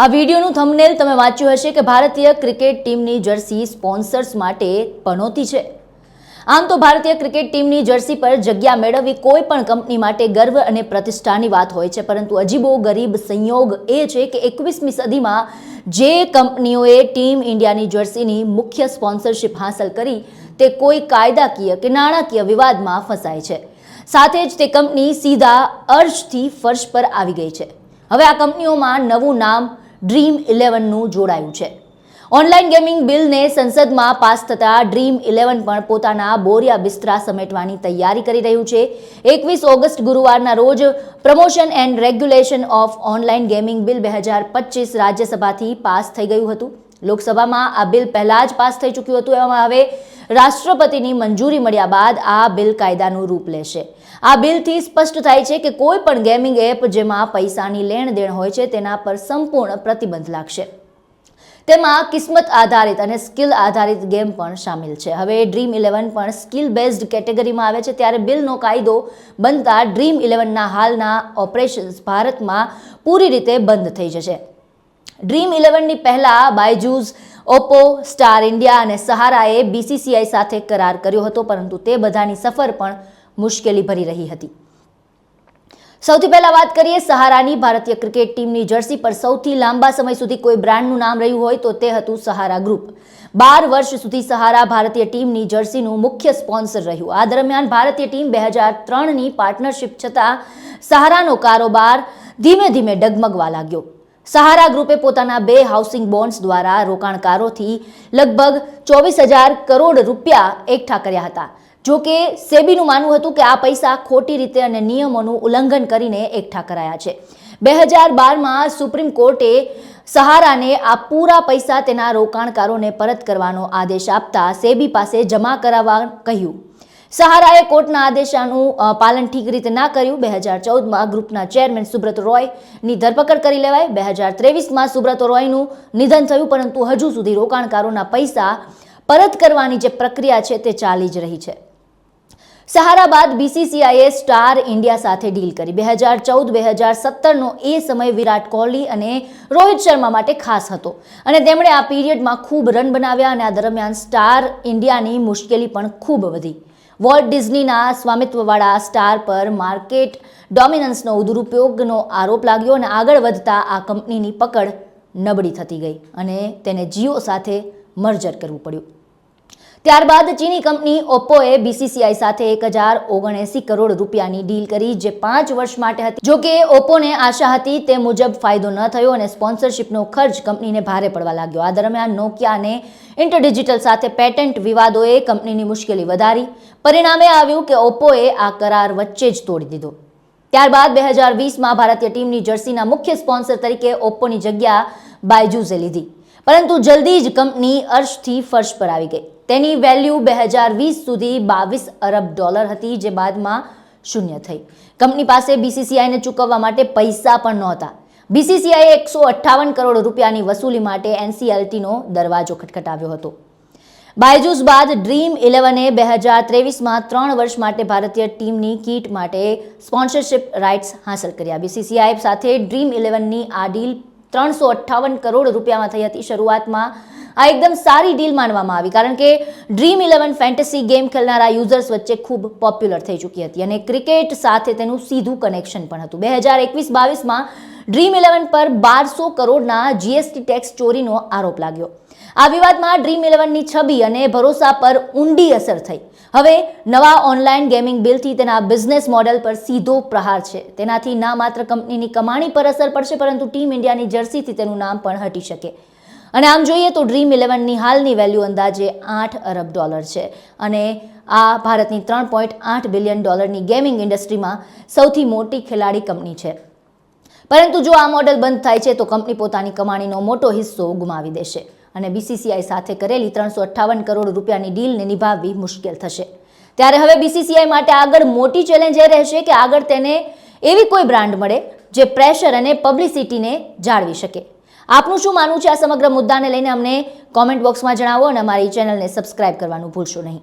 આ વિડીયોનું થંબનેલ તમે વાંચ્યું હશે કે ભારતીય ક્રિકેટ ટીમની જર્સી સ્પોન્સર્સ માટે પનોતી છે. આમ તો ભારતીય ક્રિકેટ ટીમની જર્સી પર જગ્યા મેળવવી કોઈ પણ કંપની માટે ગર્વ અને પ્રતિષ્ઠાની વાત હોય છે, પરંતુ અજીબો ગરીબ સંયોગ એ છે કે એકવીસમી સદીમાં જે કંપનીઓએ ટીમ ઇન્ડિયાની જર્સીની મુખ્ય સ્પોન્સરશિપ હાંસલ કરી, તે કોઈ કાયદાકીય કે નાણાકીય વિવાદમાં ફસાય છે. સાથે જ તે કંપની સીધા અર્શથી ફર્શ પર આવી ગઈ છે. હવે આ કંપનીઓમાં નવું નામ ડ્રીમ ઇલેવનનું જોડાયું છે. ઓનલાઈન ગેમિંગ બિલને સંસદમાં પાસ થતા ડ્રીમ ઇલેવન પણ પોતાના બોરિયા બિસ્તરા સમેટવાની તૈયારી કરી રહ્યું છે. એકવીસ ઓગસ્ટ ગુરુવારના રોજ promotion and regulation of online gaming bill બે હજાર પચીસ રાજ્યસભાથી પાસ થઈ ગયું હતું. લોકસભામાં આ બિલ પહેલા જ પાસ થઈ ચૂક્યું હતું. એવામાં હવે રાષ્ટ્રપતિની મંજૂરી મળ્યા બાદ આ બિલ કાયદાનું રૂપ લેશે. આ બિલથી સ્પષ્ટ થાય છે કે કોઈ પણ ગેમિંગ એપ જેમાં પૈસાની લેણ દેણ હોય છે, તેના પર સંપૂર્ણ પ્રતિબંધ લાગશે. તેમાં કિસ્મત આધારિત અને સ્કિલ આધારિત ગેમ પણ સામેલ છે. હવે ડ્રીમ ઇલેવન પણ સ્કિલ બેઝડ કેટેગરીમાં આવે છે, ત્યારે બિલનો કાયદો બનતા ડ્રીમ ઇલેવનના હાલના ઓપરેશન્સ ભારતમાં પૂરી રીતે બંધ થઈ જશે. ડ્રીમ ઇલેવનની પહેલાં બાયજૂઝ ઓપ્પો સ્ટાર ઇન્ડિયા અને સહારાએ બીસીસીઆઈ સાથે કરાર કર્યો હતો, પરંતુ તે બધાની સફર પણ મુશ્કેલી ભરી રહી હતી. સૌથી પહેલા વાત કરીએ સહારાની. ભારતીય ક્રિકેટ ટીમની જર્સી પર સૌથી લાંબા સમય સુધી કોઈ બ્રાન્ડનું નામ રહ્યું હોય તો તે હતું સહારા ગ્રુપ. બાર વર્ષ સુધી સહારા ભારતીય ટીમની જર્સીનું મુખ્ય સ્પોન્સર રહ્યું. આ દરમિયાન ભારતીય ટીમ બે હજાર ત્રણની પાર્ટનરશિપ છતાં સહારાનો કારોબાર ધીમે ધીમે ડગમગવા લાગ્યો. સહારા ગ્રુપે પોતાના બે હાઉસિંગ બોન્ડ્સ દ્વારા રોકાણકારોથી લગભગ ચોવીસ હજાર કરોડ રૂપિયા એકઠા કર્યા હતા. જો કે સેબીનું માનવું હતું કે આ પૈસા ખોટી રીતે અને નિયમોનું ઉલ્લંઘન કરીને એકઠા કરાયા છે. બે હજાર બારમાં સુપ્રીમ કોર્ટે સહારાને આ પૂરા પૈસા તેના રોકાણકારોને પરત કરવાનો આદેશ આપતા સેબી પાસે જમા કરાવવા કહ્યું. સહારાએ કોર્ટના આદેશાનું પાલન ઠીક રીતે ના કર્યું. બે હજાર ચૌદમાં ગ્રુપના ચેરમેન સુબ્રત રોયની ધરપકડ કરી લેવાય બે હજાર ત્રેવીસમાં સુબ્રત રોયનું નિધન થયું, પરંતુ હજુ સુધી રોકાણકારોના પૈસા પરત કરવાની જે પ્રક્રિયા છે તે ચાલી જ રહી છે. સહારા બાદ બીસીસીઆઈએ સ્ટાર ઇન્ડિયા સાથે ડીલ કરી. બે હજાર ચૌદ, બે હજાર સત્તરનો એ સમય વિરાટ કોહલી અને રોહિત શર્મા માટે ખાસ હતો. અને તેમણે આ પીરિયડમાં ખૂબ રન બનાવ્યા અને આ દરમિયાન સ્ટાર ઇન્ડિયાની મુશ્કેલી પણ ખૂબ વધી. વોલ્ટ ડિઝનીના સ્વામિત્વવાળા સ્ટાર પર માર્કેટ ડોમિનન્સનો દુરુપયોગનો આરોપ લાગ્યો અને આગળ વધતા આ કંપનીની પકડ નબળી થતી ગઈ અને તેને જીઓ સાથે મર્જર કરવું પડ્યું. ત્યારબાદ ચીની કંપની ઓપ્પોએ બીસીસીઆઈ સાથે એક હજાર ઓગણએંસી કરોડ રૂપિયાની ડીલ કરી, જે પાંચ વર્ષ માટે હતી. જો કે ઓપ્પોને આશા હતી તે મુજબ ફાયદો ન થયો અને સ્પોન્સરશિપનો ખર્ચ કંપનીને ભારે પડવા લાગ્યો. આ દરમિયાન નોકિયા અને ઇન્ટરડિજિટલ સાથે પેટન્ટ વિવાદોએ કંપનીની મુશ્કેલી વધારી. પરિણામે આવ્યું કે ઓપ્પોએ આ કરાર વચ્ચે જ તોડી દીધો. ત્યારબાદ બે હજાર વીસમાં ભારતીય ટીમની જર્સીના મુખ્ય સ્પોન્સર તરીકે ઓપ્પોની જગ્યા બાયજૂઝે લીધી. પરંતુ જલ્દી જ કંપની અર્શથી ફર્શ પર આવી ગઈ. તેની વેલ્યુ બે હજાર વીસ સુધી બાવીસ અરબ ડોલર હતી, જે બાદમાં શૂન્ય થઈ. કંપની પાસે બીસીસીઆઈને ચૂકવવા માટે પૈસા પણ નહોતા. બીસીસીઆઈએ એકસો અઠ્ઠાવન કરોડ રૂપિયાની વસૂલી માટે એનસીએલટીનો દરવાજો ખટખટાવ્યો હતો. બાયજૂસ બાદ ડ્રીમ ઇલેવને બે હજાર ત્રેવીસમાં ત્રણ વર્ષ માટે ભારતીય ટીમની કીટ માટે સ્પોન્સરશિપ રાઇટ્સ હાંસલ કર્યા. બીસીસીઆઈ સાથે ડ્રીમ ઇલેવનની આ ડીલ ત્રણસો અઠ્ઠાવન કરોડ રૂપિયામાં થઈ હતી શરૂઆતમાં. આ એકદમ સારી ડીલ માનવામાં આવી, કારણ કે ડ્રીમ ઇલેવન ફેન્ટસી ગેમ ખેલનારા યુઝર્સ વચ્ચે ખૂબ પોપ્યુલર થઈ ચૂકી હતી અને ક્રિકેટ સાથે તેનું સીધું કનેક્શન પણ હતું. બે હજાર એકવીસ બાવીસમાં ડ્રીમ ઇલેવન પર બારસો કરોડના જીએસટી ટેક્સ ચોરીનો આરોપ લાગ્યો. આ વિવાદમાં ડ્રીમ ઇલેવનની છબી અને ભરોસા પર ઊંડી અસર થઈ. હવે નવા ઓનલાઈન ગેમિંગ બિલથી તેના બિઝનેસ મોડેલ પર સીધો પ્રહાર છે. તેનાથી ના માત્ર કંપનીની કમાણી પર અસર પડશે, પરંતુ ટીમ ઇન્ડિયાની જર્સીથી તેનું નામ પણ હટી શકે. અને આમ જોઈએ તો ડ્રીમ ઇલેવનની હાલની વેલ્યુ અંદાજે આઠ અરબ ડોલર છે. અને આ ભારતની ત્રણ પોઈન્ટ આઠ બિલિયન ડોલરની ગેમિંગ ઇન્ડસ્ટ્રીમાં સૌથી મોટી ખેલાડી કંપની છે. પરંતુ જો આ મોડેલ બંધ થાય છે, તો કંપની પોતાની કમાણીનો મોટો હિસ્સો ગુમાવી દેશે. અને બીસીસીઆઈ સાથે કરેલી ત્રણસો અઠ્ઠાવન કરોડ રૂપિયાની ડીલને નિભાવવી મુશ્કેલ થશે. ત્યારે હવે બીસીસીઆઈ માટે આગળ મોટી ચેલેન્જ એ રહેશે કે આગળ તેને એવી કોઈ બ્રાન્ડ મળે જે પ્રેશર અને પબ્લિસિટીને જાળવી શકે. આપનું શું માનવું છે આ સમગ્ર મુદ્દાને લઈને અમને કોમેન્ટ બોક્સમાં જણાવો અને અમારી ચેનલને સબસ્ક્રાઇબ કરવાનું ભૂલશો નહીં.